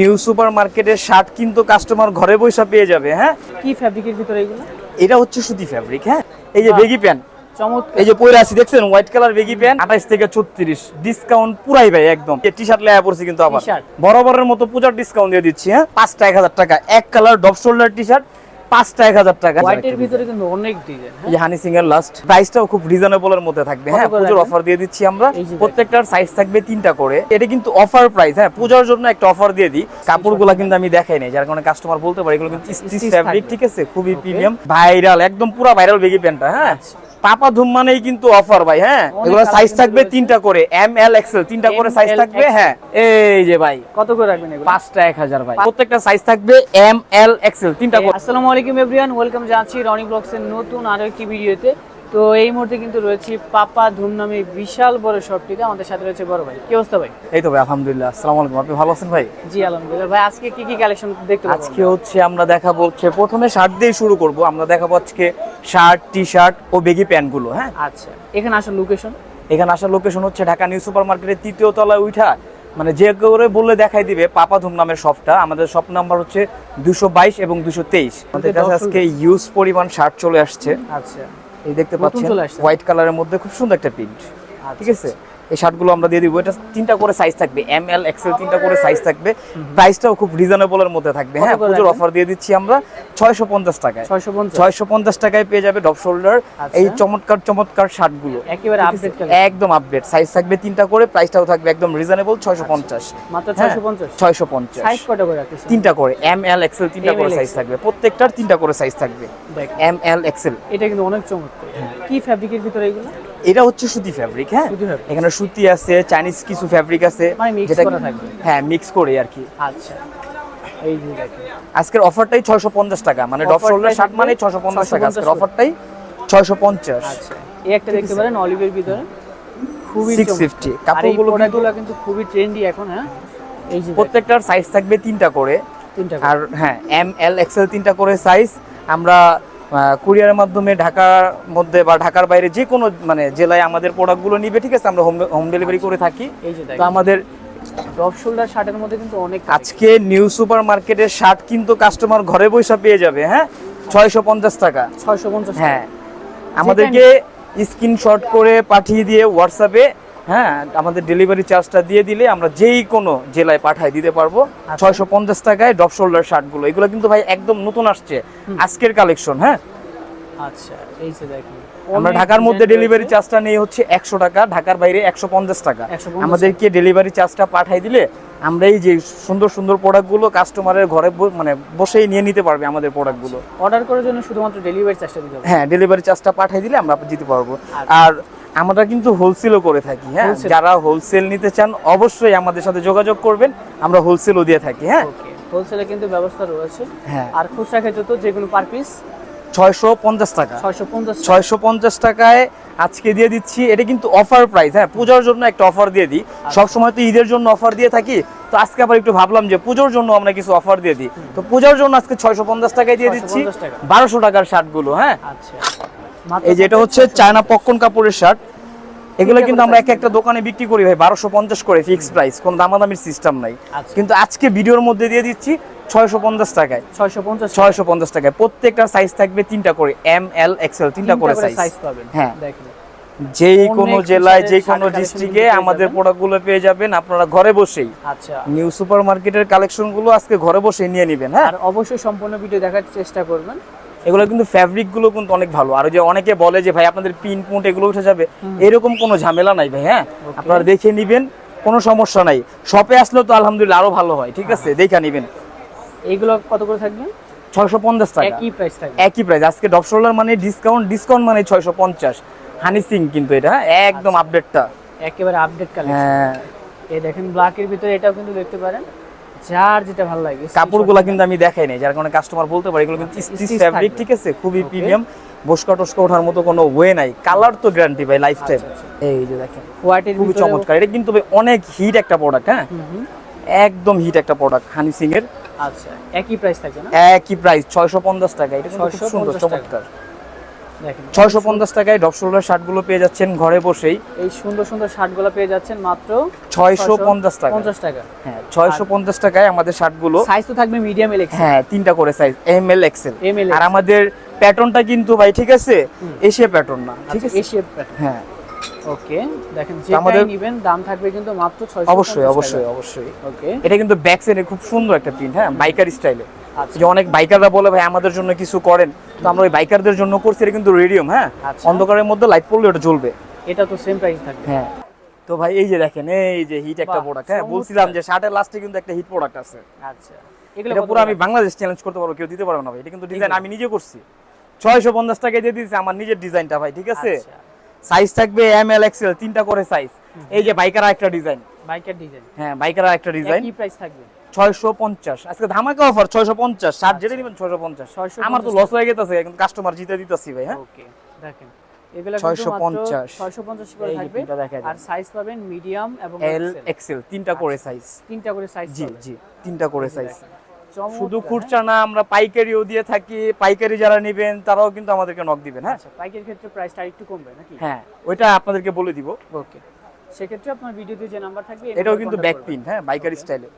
New super মার্কেটের shirt কিন্তু customer ঘরে বসে পেয়ে যাবে হ্যাঁ? কি ফ্যাব্রিকের ভিতরে এগুলো? এটা হচ্ছে সুতি ফেব্রিক হ্যাঁ? এই যে বেগি প্যান্ট চমৎকার। এই যে পরে আছি দেখছেন? হোয়াইট কালার বেগি প্যান্ট আঠাইশ থেকে ছত্রিশ। ডিসকাউন্ট পুরাই ভাই একদম। টি শার্ট লেয়া পড়ছি কিন্তু আবার। বরাবরের মতো পূজার ডিসকাউন্ট দিয়ে দিচ্ছি হ্যাঁ? পাঁচটা এক হাজার টাকা। এক colour drop shoulder T shirt পাঁচটা এক হাজার টাকা। হোয়াইটের ভিতরে কিন্তু অনেক ডিজাইন এই হানি সিং এর লাস্ট প্রাইসটাও খুব রিজনেবল এর মধ্যে থাকবে হ্যাঁ? পুজোর অফার দিয়ে দিচ্ছি আমরা। প্রত্যেকটার সাইজ থাকবে তিনটা করে। এটা কিন্তু অফার প্রাইস হ্যাঁ? পূজার জন্য একটা অফার দিয়ে দিই। কাপড়গুলো কিন্তু আমি দেখাই নাই যার কারণে কাস্টমার বলতে পারে এগুলো কিন্তু স্টিচ ফ্যাব্রিক ঠিক আছে? খুবই প্রিমিয়াম ভাইরাল একদম পুরো ভাইরাল বেগি প্যান্টটা হ্যাঁ? পাপা ধুম মানেই কিন্তু অফার ভাই হ্যাঁ? এগুলো সাইজ থাকবে তিনটা করে এম এল এক্সেল তিনটা করে সাইজ থাকবে হ্যাঁ। এই যে ভাই কত করে রাখবেন এগুলো? পাঁচটা এক হাজার ভাই। প্রত্যেকটা সাইজ থাকবে এম এল এক্সেল তিনটা করে। আসসালামু আলাইকুম এভরিওয়ান ওয়েলকাম জানাচ্ছি রনি ব্লগসের নতুন আরও একটি ভিডিওতে তো এই মুহূর্তে কিন্তু রয়েছে পাপা ধুম নামে বিশাল বড় শপটিতে। আমাদের সাথে রয়েছে বড় ভাই। কি অবস্থা ভাই? এই তো ভাই আলহামদুলিল্লাহ। আসসালামু আলাইকুম। আপনি ভালো আছেন ভাই? জি আলহামদুলিল্লাহ। ভাই আজকে কি কি কালেকশন দেখতে পাবো আজকে হচ্ছে আমরা দেখাবো হচ্ছে প্রথমে শার্ট দিয়ে শুরু করব। আমরা দেখাবো আজকে শার্ট টি শার্ট ও বেগি প্যান্টগুলো হ্যাঁ? আচ্ছা। এখানে আসার লোকেশন এখানে আসার লোকেশন হচ্ছে ঢাকা নিউ সুপার মার্কেটের তৃতীয় তলায় উঠা। মানে যে করে বললে দেখাই দিবে পাপা ধুম নামের শপটা আমাদের শপ নাম্বার হচ্ছে দুশো বাইশ এবং দুশো তেইশ। আমাদের কাছে আজকে ইউজ পরিমাণ শার্ট চলে আসছে। আচ্ছা। এই দেখতে পাচ্ছেন হোয়াইট কালারের মধ্যে খুব সুন্দর একটা প্রিন্ট ঠিক আছে? এই শার্টগুলো আমরা দিয়ে দিব। এটা তিনটা করে সাইজ থাকবে। এম এল এক্সেল তিনটা করে সাইজ থাকবে। প্রাইসটাও খুব রিজনেবল এর মধ্যে থাকবে। হ্যাঁ পুজোর অফার দিয়ে দিচ্ছি আমরা। ছয়শো পঞ্চাশ টাকায়। ছয়শো পঞ্চাশ? টাকায় পেয়ে যাবে ডপ শোল্ডার আচ্ছা। এই চমৎকার চমৎকার শার্টগুলো। একেবারে আপডেট একদম আপডেট সাইজ থাকবে তিনটা করে প্রাইসটাও থাকবে একদম রিজনেবল ছয়শো পঞ্চাশ। মাত্র হ্যাঁ। ছয়শো পঞ্চাশ? তিনটা করে। এম এল এক্সেল তিনটা করে সাইজ থাকবে। প্রত্যেকটার তিনটা করে সাইজ থাকবে। এম এল এক্সেল এটা কিন্তু অনেক চমৎকার। কি ফ্যাব্রিকের ভিতরে এগুলো? এটা হচ্ছে সুতি ফ্যাব্রিক হ্যাঁ? এখানে সুতি আছে চাইনিজ কিছু ফ্যাব্রিক আছে। মানে যেটা হ্যাঁ মিক্স করে আর কি। আচ্ছা। এই যে আজকের অফারটাই ছয়শো পঞ্চাশ টাকা মানে ডপ শোল্ডার শার্ট মানে ছয়শো পঞ্চাশ টাকা। 650 আজকের অফারটাই ছয়শো পঞ্চাশ। আচ্ছা। এই একটা দেখতে পারেন অলিভের ভিতরে। খুবই 650 চমৎকার। আর এই কাপড়গুলো কিন্তু- খুবই ট্রেন্ডি এখন হ্যাঁ? এই যে প্রত্যেকটার সাইজ থাকবে তিনটা করে। তিনটা আর হ্যাঁ এম এল এক্সেল তিনটা করে সাইজ আমরা কুরিয়ারের মাধ্যমে ঢাকার মধ্যে বা ঢাকার বাইরে যে কোনো মানে জেলায় আমাদের প্রোডাক্টগুলো নিবে ঠিক আছে? আমরা হোম হোম ডেলিভারি করে থাকি। এই যে তো আমাদের ডপ শোল্ডার শার্টের মধ্যে কিন্তু অনেক আজকে নিউ সুপার মার্কেটের শার্ট কিন্তু কাস্টমার ঘরে বসে পেয়ে যাবে হ্যাঁ? ছয়শো পঞ্চাশ টাকা। ছয়শো পঞ্চাশ হ্যাঁ। আমাদেরকে স্ক্রিনশট করে পাঠিয়ে দিয়ে হোয়াটসঅ্যাপে হ্যাঁ আমাদের ডেলিভারি চার্জটা দিয়ে দিলে আমরা যেই কোনো জেলায় পাঠায় দিতে পারব। ছয়শো পঞ্চাশ টাকায় ডপ শোল্ডার শার্টগুলো এগুলো কিন্তু ভাই একদম নতুন আসছে। আজকের কালেকশন হ্যাঁ? আচ্ছা এই যে দেখেন। আমরা ঢাকার মধ্যে ডেলিভারি চার্জটা নেই হচ্ছে একশো টাকা ঢাকার বাইরে একশো পঞ্চাশ টাকা। আমাদেরকে ডেলিভারি চার্জটা পাঠাই দিলে আমরা এই যে সুন্দর সুন্দর প্রোডাক্টগুলো কাস্টমারের ঘরে মানে বসেই নিয়ে নিতে পারবে আমাদের প্রোডাক্টগুলো অর্ডার করার জন্য শুধুমাত্র ডেলিভারি চার্জটা দিতে হবে? হ্যাঁ ডেলিভারি চার্জটা পাঠিয়ে দিলে আমরা দিতে পারব। আচ্ছা। আর আমরা কিন্তু হোলসেলও করে থাকি হ্যাঁ? যারা হোলসেল নিতে চান অবশ্যই আমাদের সাথে যোগাযোগ করবেন। আমরা হোলসেলও দিয়ে থাকি হ্যাঁ? হোলসেলে কিন্তু ব্যবস্থা রয়েছে। হ্যাঁ। আর খুচরা ক্ষেত্রে তো যে কোনো পার পিস ছয়শো পঞ্চাশ টাকা। ছয়শো পঞ্চাশ। টাকায় আজকে দিয়ে দিচ্ছি। এটা কিন্তু অফার প্রাইস হ্যাঁ পূজার জন্য একটা অফার দিয়ে দিই। আচ্ছা। সব তো ঈদের জন্য অফার দিয়ে থাকি। তো আজকে আবার একটু ভাবলাম যে পুজোর জন্য আমরা কিছু অফার দিয়ে দিই। তো পূজার জন্য আজকে ছয়শো পঞ্চাশ টাকায় দিয়ে দিচ্ছি। বারোশো টাকার শার্টগুলো হ্যাঁ। আচ্ছা। এই যে এটা হচ্ছে চায়না পক্কন কাপড়ের শার্ট। এগুলো কিন্তু আমরা এক একটা দোকানে বিক্রি করি ভাই বারোশো পঞ্চাশ করে ফিক্স প্রাইস কোনো দামাদামির সিস্টেম নাই। আচ্ছা। কিন্তু আজকে ভিডিওর মধ্যে দিয়ে দিচ্ছি ছয়শো পঞ্চাশ টাকায়। ছয়শো পঞ্চাশ ছয়শো পঞ্চাশ টাকায়। প্রত্যেকটা সাইজ থাকবে তিনটা করে এম এল এক্সেল তিনটা করে সাইজ পাবেন। হ্যাঁ। অনেক কোনো জেলায় যে কোনো ডিস্ট্রিক্টে আমাদের প্রোডাক্টগুলো পেয়ে যাবেন। আপনারা ঘরে বসেই। আচ্ছা। নিউ সুপার মার্কেটের কালেকশনগুলো আজকে ঘরে বসে নিয়ে নেবেন হ্যাঁ? আর অবশ্যই সম্পূর্ণ ভিডিও দেখার চেষ্টা করবেন। এগুলো কিন্তু ফ্যাব্রিকগুলো কিন্তু অনেক ভালো। আর ওই যে অনেকে বলে যে ভাই আপনাদের পিন পুন্ট এগুলো উঠে যাবে। এরকম কোনো ঝামেলা নাই ভাই হ্যাঁ? আপনারা দেখে নিবেন কোনো সমস্যা নাই। শপে আসলে তো আলহামদুলিল্লাহ আরও ভালো হয় ঠিক আছে? দেখে নিবেন। এইগুলো কত করে থাকবে? ছয়শো পঞ্চাশ টাকা। একই প্রাইস থাকবে। একই প্রাইস আজকে ডপ শোল্ডার মানে ডিসকাউন্ট ডিসকাউন্ট মানে ছয়শো পঞ্চাশ। হানি সিং কিন্তু এটা হ্যাঁ? একদম আপডেটটা একেবারে আপডেট কালেকশন হ্যাঁ। এই দেখেন ব্ল্যাকের ভিতরে এটাও কিন্তু দেখতে পারেন। যার যেটা ভালো লাগে কাপড়গুলো কিন্তু আমি দেখাই নাই। যার কারণে কাস্টমার বলতে পারে এগুলো কিন্তু স্টিচ ফ্যাব্রিক ঠিক আছে? খুবই প্রিমিয়াম বসকা টসকা ওঠার মতো কোনো ওয়ে নাই। কালার তো গ্যারান্টি ভাই লাইফ টাইম এই যে দেখেন হোয়াইটের খুবই চমৎকার। এটা কিন্তু অনেক হিট একটা প্রোডাক্ট হ্যাঁ? একদম হিট একটা প্রোডাক্ট হানি সিং এর। আচ্ছা একই প্রাইস থাকবে না? একই প্রাইস ছয়শো পঞ্চাশ টাকা। এটা কিন্তু খুব সুন্দর চমৎকার। দেখেন ছয়শো পঞ্চাশ টাকায় ডপ শোল্ডার শার্টগুলো পেয়ে যাচ্ছেন ঘরে বসেই। এই সুন্দর সুন্দর শার্টগুলো পেয়ে যাচ্ছেন মাত্র ছয়শো পঞ্চাশ টাকা। পঞ্চাশ টাকা। হ্যাঁ ছয়শো পঞ্চাশ টাকায় আমাদের শার্টগুলো সাইজ তো থাকবে মিডিয়াম এল এক্সেল হ্যাঁ তিনটা করে সাইজ এম এল এক্সেল আর আমাদের প্যাটার্নটা কিন্তু ভাই ঠিক আছে? এশিয়া প্যাটার্ন না ঠিক আছে? এশিয়া প্যাটার্ন হ্যাঁ। ওকে দেখেন যে আমাদের- আমাদের নেবেন দাম থাকবে কিন্তু মাত্র 650 অবশ্যই অবশ্যই অবশ্যই। ওকে। এটা কিন্তু ব্যাক সাইডে খুব সুন্দর একটা প্রিন্ট হ্যাঁ? বাইকার স্টাইলে আচ্ছা। যে অনেক বাইকাররা বলে ভাই আমাদের জন্য কিছু করেন। তো আমরা ওই বাইকারদের জন্য করছি এটা কিন্তু রেডিয়াম হ্যাঁ? আচ্ছা। অন্ধকারের মধ্যে লাইট পড়লে ওটা জ্বলবে। এটা তো সেম প্রাইস থাকবে। হ্যাঁ। তো ভাই এই যে দেখেন এই যে হিট একটা প্রোডাক্ট হ্যাঁ? বলছিলাম যে শার্টের লাস্টে কিন্তু একটা হিট প্রোডাক্ট আছে। আচ্ছা। এগুলো এটা পুরো আমি বাংলাদেশ চ্যালেঞ্জ করতে পারব কেউ দিতে পারবে না ভাই। এটা কিন্তু ডিজাইন আমি নিজে করছি। ছয়শো পঞ্চাশ টাকায় দিয়ে দিয়েছি আমার নিজের ডিজাইনটা ভাই ঠিক আছে? আচ্ছা। সাইজ থাকবে এম এল এক্সেল তিনটা করে সাইজ এই যে বাইকার একটা ডিজাইন বাইকের ডিজাইন হ্যাঁ বাইকার একটা ডিজাইন কি প্রাইস থাকবে। ছয়শো পঞ্চাশ। আজকে ধামাকা অফার যেটা নেবেন 650 আমার তো লস হয়ে গেছে কিন্তু কাস্টমার জিতে দিতেছি ভাই হ্যাঁ। ওকে দেখেন। এগুলো 650 650 করে থাকবে। আর সাইজ পাবেন মিডিয়াম এবং এল এক্সেল তিনটা করে সাইজ তিনটা করে সাইজ জি জি তিনটা করে সাইজ শুধু হ্যাঁ? খুচরা না আমরা পাইকারিও দিয়ে থাকি পাইকারি যারা নেবেন তারাও কিন্তু আমাদেরকে নক দিবেন হ্যাঁ। পাইকারি ক্ষেত্রে প্রাইসটা একটু কমবে নাকি? হ্যাঁ ওইটা আপনাদেরকে বলে দিব। ওকে সেক্ষেত্রে আপনার ভিডিওতে যে নাম্বার থাকবে এটাও কিন্তু ব্যাক পিন হ্যাঁ বাইকারি স্টাইলে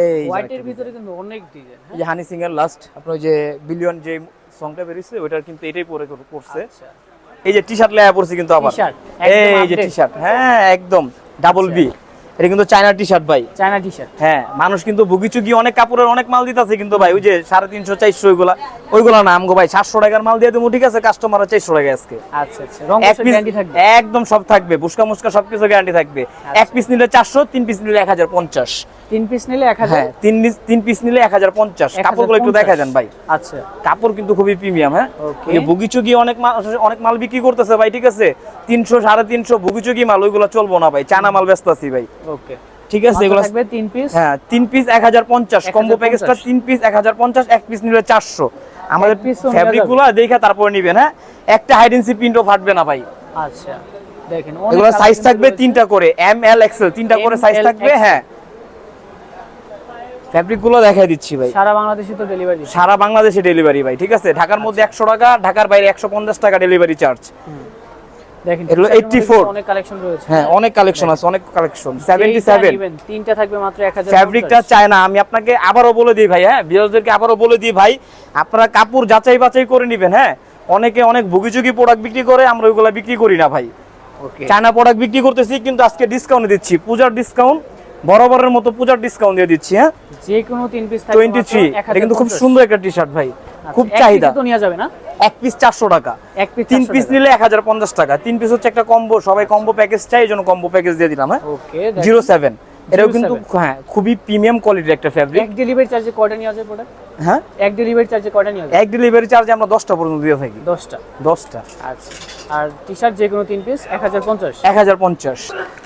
এই হোয়াইটের ভিতরে কিন্তু অনেক ডিজাইন design। এই হানি সিং এর লাস্ট আপনার যে বিলিয়ন যে সংটা বেরিয়েছে ওইটার কিন্তু এটাই পরে করছে। আচ্ছা। এই যে টি শার্ট লেয়া পড়ছে কিন্তু আবার। এই যে টি শার্ট হ্যাঁ একদম ডাবল বি এটা কিন্তু চায়না টি শার্ট ভাই। চায়না টি শার্ট হ্যাঁ মানুষ কিন্তু ভুগিচুগি অনেক কাপড়ের অনেক মাল দিতেছে কিন্তু ভাই ওই যে সাড়ে তিনশো চারশো ওইগুলা ওইগুলা না আমগো ভাই সাতশো টাকার মাল দিয়ে দেবো ঠিক আছে? কাস্টমার চারশো টাকা আজকে। আচ্ছা আচ্ছা। রং গ্যারান্টি থাকবে? একদম সব থাকবে বুসকা মুসকা সবকিছু গ্যারান্টি থাকবে। এক পিস নিলে চারশো তিন পিস নিলে এক হাজার পঞ্চাশ। তিন পিস নিলে 1000 হ্যাঁ তিন পিস- তিন পিস নিলে এক হাজার পঞ্চাশ। কাপড়গুলো একটু দেখা যান ভাই। আচ্ছা। কাপড় কিন্তু খুবই প্রিমিয়াম হ্যাঁ? যে বুগিচুগি অনেক মাল অনেক মাল বিক্রি করতেছে ভাই ঠিক আছে? তিনশো সাড়ে তিনশো বুগিচুগি মাল ওইগুলো চলবো না ভাই চানা মাল ব্যস্ত আছি ভাই। ওকে। ঠিক আছে এগুলো থাকবে পিস হ্যাঁ পিস এক হাজার পঞ্চাশ। কম্বো প্যাকেজটা পিস এক হাজার পঞ্চাশ এক পিস নিলে চারশো। আমাদেরগুলো দেখে তারপরে নিবেন হ্যাঁ? একটা হাইডেন্সি প্রিন্টও ফাটবে না ভাই। আচ্ছা দেখেন এগুলো সাইজ থাকবে তিনটা করে এম এল এক্সেল তিনটা করে সাইজ থাকবে হ্যাঁ। ফ্যাব্রিকগুলো দেখাই দিচ্ছি ভাই। সারা বাংলাদেশে তো ডেলিভারি সারা বাংলাদেশে ডেলিভারি ভাই ঠিক আছে? ঢাকার মধ্যে একশো টাকা ঢাকার বাইরে একশো পঞ্চাশ টাকা ডেলিভারি চার্জ দেখেন এগুলো t-shirt এর মধ্যে 84 অনেক কালেকশন রয়েছে। হ্যাঁ অনেক কালেকশন আছে অনেক কালেকশন সেভেন্টি যেইটা সেভেন নিবেন, তিনটা থাকবে মাত্র 1000 ফ্যাব্রিকটা চায় না আমি আপনাকে আবারও বলে দিই ভাই হ্যাঁ বলে দিই ভাই আপনারা কাপড় যাচাই বাছাই করে নিবেন হ্যাঁ। অনেকে অনেক ভুগিচুগি প্রোডাক্ট বিক্রি করে আমরা ওইগুলা বিক্রি করি না ভাই। চায়না প্রোডাক্ট বিক্রি করতেছি কিন্তু আজকে ডিসকাউন্ট দিচ্ছি। পূজার ডিসকাউন্ট বরাবরের মতো পূজার ডিসকাউন্ট দিয়ে দিচ্ছি হ্যাঁ? যে কোনো তিন পিস থাকবে টোয়েন্টি থ্রি এটা কিন্তু খুব সুন্দর একটা টি শার্ট ভাই খুব চাহিদা। তো নেওয়া যাবে না? এক পিস চারশো টাকা। এক পিস তিন পিস নিলে এক হাজার পঞ্চাশ টাকা। তিন পিস হচ্ছে একটা কম্বো সবাই কম্বো প্যাকেজ চাই এই জন্য কম্বো প্যাকেজ দিয়ে দিলাম হ্যাঁ? ওকে জিরো সেভেন এটাও কিন্তু হ্যাঁ খুবই প্রিমিয়াম কোয়ালিটির একটা ফ্যাব্রিক এক ডেলিভারি চার্জে কয়টা নেওয়া যায় প্রোডাক্ট হ্যাঁ? এক ডেলিভারি চার্জে কয়টা নেওয়া যায়? এক ডেলিভারি চার্জে আমরা দশটা পর্যন্ত দিয়ে থাকি। দশটা। দশটা। আচ্ছা। আর টি শার্ট যে কোনো তিন পিস এক হাজার পঞ্চাশ? এক হাজার পঞ্চাশ।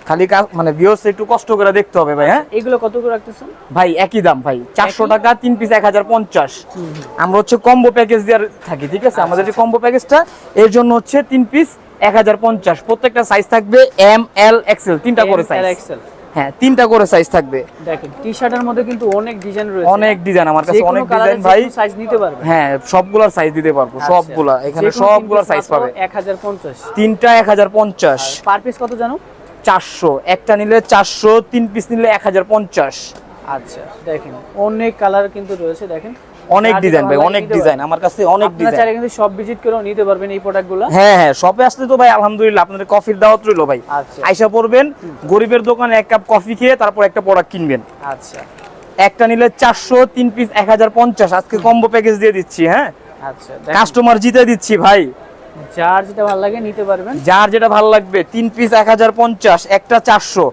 খালি মানে ভিওস একটু কষ্ট করে দেখতে হবে ভাই হ্যাঁ? এগুলো কত করে রাখতেছেন? ভাই একই দাম ভাই। চারশো? টাকা তিন পিস এক হাজার পঞ্চাশ। আমরা হচ্ছে কম্বো প্যাকেজ দিয়ে থাকি ঠিক আছে? আমাদের যে কম্বো প্যাকেজটা এর জন্য হচ্ছে তিন পিস এক হাজার পঞ্চাশ। প্রত্যেকটা সাইজ থাকবে এম এল এক্সেল তিনটা করে সাইজ এক্সেল হ্যাঁ তিনটা করে সাইজ থাকবে। দেখেন টি শার্টের মধ্যে কিন্তু অনেক ডিজাইন রয়েছে। অনেক ডিজাইন আমার কাছে অনেক ডিজাইন ভাই। সাইজ নিতে পারবে। হ্যাঁ সবগুলার সাইজ দিতে পারব সবগুলা। এখানে সবগুলার সাইজ পাবে। এক হাজার পঞ্চাশ। তিনটা এক হাজার পঞ্চাশ। পার পিস কত জানো? চারশো। একটা নিলে চারশো তিন পিস নিলে এক হাজার পঞ্চাশ। আচ্ছা দেখেন অনেক কালার কিন্তু রয়েছে দেখেন। অনেক ডিজাইন ভাই অনেক ডিজাইন আমার কাছে অনেক ডিজাইন চাইলে কিন্তু সব ভিজিট করেও নিতে পারবেন এই প্রোডাক্টগুলো হ্যাঁ হ্যাঁ শপে আসলে তো ভাই আলহামদুলিল্লাহ আপনাদের কফির দাওয়াত রইল ভাই। আচ্ছা। আইসা পড়বেন গরিবের দোকানে এক কাপ কফি খেয়ে তারপর একটা প্রোডাক্ট কিনবেন। আচ্ছা। একটা নিলে চারশো তিন পিস এক হাজার পঞ্চাশ। আজকে কম্বো প্যাকেজ দিয়ে দিচ্ছি হ্যাঁ? আচ্ছা কাস্টমার জিতে দিচ্ছি ভাই। যার যেটা ভালো লাগে নিতে পারবেন। যার যেটা ভালো লাগবে তিন পিস এক হাজার পঞ্চাশ একটা চারশো।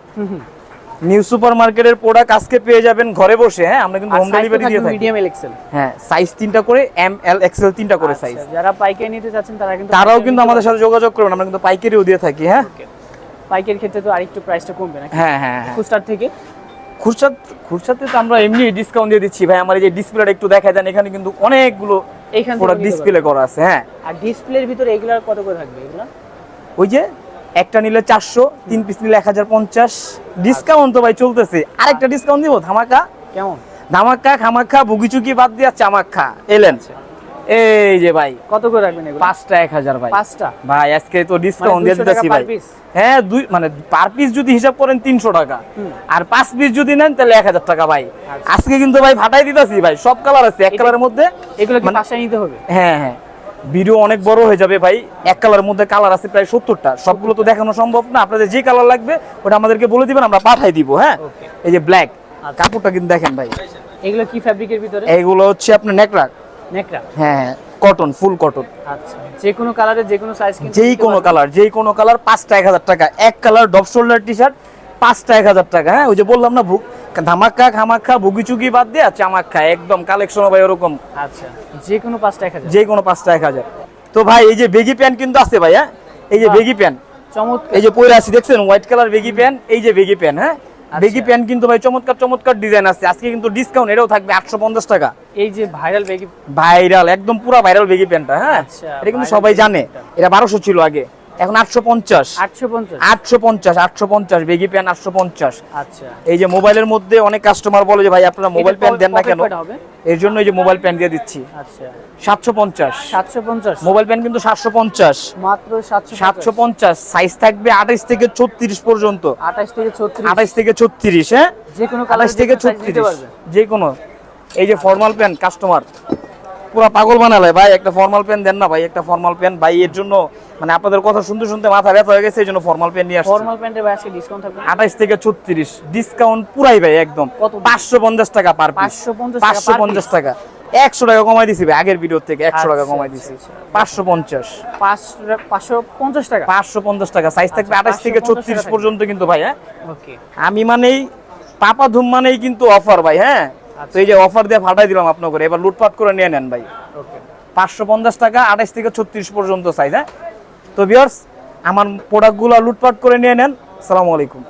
নিউ সুপার মার্কেটের প্রোডাক্ট আজকে পেয়ে যাবেন ঘরে বসে হ্যাঁ? আমরা কিন্তু হোম ডেলিভারি দিয়ে থাকি। medium L, XL হ্যাঁ সাইজ তিনটা করে এম এল এক্সেল তিনটা করে আচ্ছা, সাইজ যারা পাইকারি নিতে চাচ্ছেন তারা কিন্তু তারাও কিন্তু আমাদের সাথে যোগাযোগ করবেন আমরা কিন্তু পাইকারিও দিয়ে থাকি হ্যাঁ? পারবেন। পাইকারি ক্ষেত্রে তো আরেকটু প্রাইসটা কমবে নাকি? হ্যাঁ হ্যাঁ হ্যাঁ। খুচরার থেকে? খুরসাদ খুরসাতে তো আমরা এমনি ডিসকাউন্ট দিয়ে দিচ্ছি। ভাই আমার এই যে ডিসপ্লেটা একটু দেখা যান এখানে কিন্তু অনেকগুলো প্রোডাক্ট ডিসপ্লে করা আছে হ্যাঁ। আর ডিসপ্লের ভিতরে এগুলার কত করে থাকবে এগুলা? ওই যে একটা নিলে চারশো তিন পিস নিলে এক হাজার পঞ্চাশ। ডিসকাউন্ট তো ভাই চলতেছে। আরেকটা ডিসকাউন্ট দিব ধামাকা? কেমন? ধামাক্কা খামাক্কা বুগিচুকি বাদ দিয়ে চামাক্কা এলেন এই যে ভাই। কত করে রাখবেন পাঁচটা এক হাজার ভাই। পাঁচটা? ভাই আজকে তো ডিসকাউন্ট দিয়ে দিতেছি ভাই। হ্যাঁ দুই মানে পার পিস যদি হিসাব করেন তিনশো টাকা। আর পাঁচ পিস যদি নেন তাহলে এক হাজার টাকা ভাই। আচ্ছা। আজকে কিন্তু ভাই ফাটাই দিতেছি ভাই। সব কালার আছে এক কালারের মধ্যে। এগুলো মানে- বাসায় নিতে হবে? হ্যাঁ হ্যাঁ। ভিডিও অনেক বড় হয়ে যাবে ভাই। এক কালারের মধ্যে কালার আছে প্রায় সত্তরটা। সবগুলো তো দেখানো সম্ভব না। আপনাদের যে কালার লাগবে ওটা আমাদেরকে বলে দিবেন আমরা পাঠাই দিব হ্যাঁ? এই যে ব্ল্যাক। কাপড়টা কিন্তু দেখেন ভাই। এগুলো কি ফ্যাব্রিকের ভিতরে? এগুলো হচ্ছে আপনার নেকড়াক নেকড়া হ্যাঁ কটন ফুল কটন আচ্ছা। যে কোনো কালারে যে কোনো সাইজ কিন্তু যেই কোনো কালার যেই কোনো কালার পাঁচটা এক হাজার টাকা। এক colour drop shoulder T shirt পাঁচটা এক হাজার টাকা হ্যাঁ? ওই যে বললাম না ভুক ধামাক্কা খামাক্কা বুগি চুগি বাদ দিয়ে চামাক্কা একদম কালেকশন ভাই ওরকম। আচ্ছা যে কোনো পাঁচটা এক হাজার। যে কোনো পাঁচটা এক হাজার। তো ভাই এই যে বেগি প্যান্ট কিন্তু আছে ভাই হ্যাঁ এই যে বেগি প্যান্ট। চমৎকার। এই যে পরে আছি দেখছেন? হোয়াইট কালার বেগি প্যান্ট এই যে বেগি প্যান্ট হ্যাঁ? আচ্ছা। বেগি প্যান্ট কিন্তু ভাই চমৎকার চমৎকার ডিজাইন আছে। আজকে কিন্তু ডিসকাউন্ট এটাও থাকবে আটশো পঞ্চাশ টাকা। এই যে ভাইরাল বেগি ভাইরাল একদম পুরো ভাইরাল বেগি প্যান্টটা হ্যাঁ? আচ্ছা, এটা কিন্তু সবাই জানে। এটা বারোশো ছিল আগে। এখন আটশো পঞ্চাশ। আটশো পঞ্চাশ। আটশো পঞ্চাশ বেগি প্যান্ট আটশো পঞ্চাশ। আচ্ছা। এই যে মোবাইলের মধ্যে অনেক কাস্টমার বলে যে ভাই আপনারা মোবাইল এটা প্যান্ট দেন না কেন? এর জন্য এই যে মোবাইল প্যান্ট দিয়ে দিচ্ছি। আচ্ছা। সাতশো পঞ্চাশ। সাতশো পঞ্চাশ। মোবাইল প্যান্ট কিন্তু সাতশো পঞ্চাশ। মাত্র সাতশো পঞ্চাশ। সাইজ থাকবে আঠাইশ থেকে ছত্রিশ পর্যন্ত। আঠাশ থেকে ছত্রিশ। আঠাইশ থেকে ছত্রিশ হ্যাঁ? যে কোনো আঠাইশ থেকে ছত্রিশ। যে কোনো। এই যে ফর্মাল প্যান্ট কাস্টমার পুরো পাগল বানালে। ভাই একটা ফর্মাল প্যান্ট দেন না ভাই একটা ফর্মাল প্যান্ট ভাই এর জন্য মানে আপনাদের কথা শুনতে শুনতে মাথা ব্যথা হয়ে গেছে এই জন্য ফর্মাল প্যান্ট নিয়ে আসছি। ফর্মাল প্যান্টের ভাই আজকে ডিসকাউন্ট থাকবে। আঠাইশ থেকে ছত্রিশ। ডিসকাউন্ট পুরাই ভাই একদম। কত? পাঁচশো পঞ্চাশ টাকা পার পিস 550 টাকা একশো টাকা কমাই দিছি ভাই আগের ভিডিও থেকে একশো টাকা আচ্ছা, কমাই আচ্ছা, দিছি। আচ্ছা। পাঁচশো পঞ্চাশ। পাঁচ পাঁচশো পঞ্চাশ টাকা? পাঁচশো পঞ্চাশ টাকা। সাইজ থাকবে আঠাশ থেকে 550 ছত্রিশ পর্যন্ত কিন্তু ভাই হ্যাঁ? ওকে আমি মানেই পাপা ধুম মানেই কিন্তু অফার ভাই হ্যাঁ? তো এই যে অফার দিয়ে ফাটাই দিলাম আপনাকে এবার লুটপাট করে নিয়ে নেন ভাই। পাঁচশো পঞ্চাশ টাকা আঠাশ থেকে ছত্রিশ পর্যন্ত সাইজ হ্যাঁ? তো বিয়ার্স আমার প্রোডাক্টগুলো লুটপাট করে নিয়ে নেন। সালামু আলাইকুম।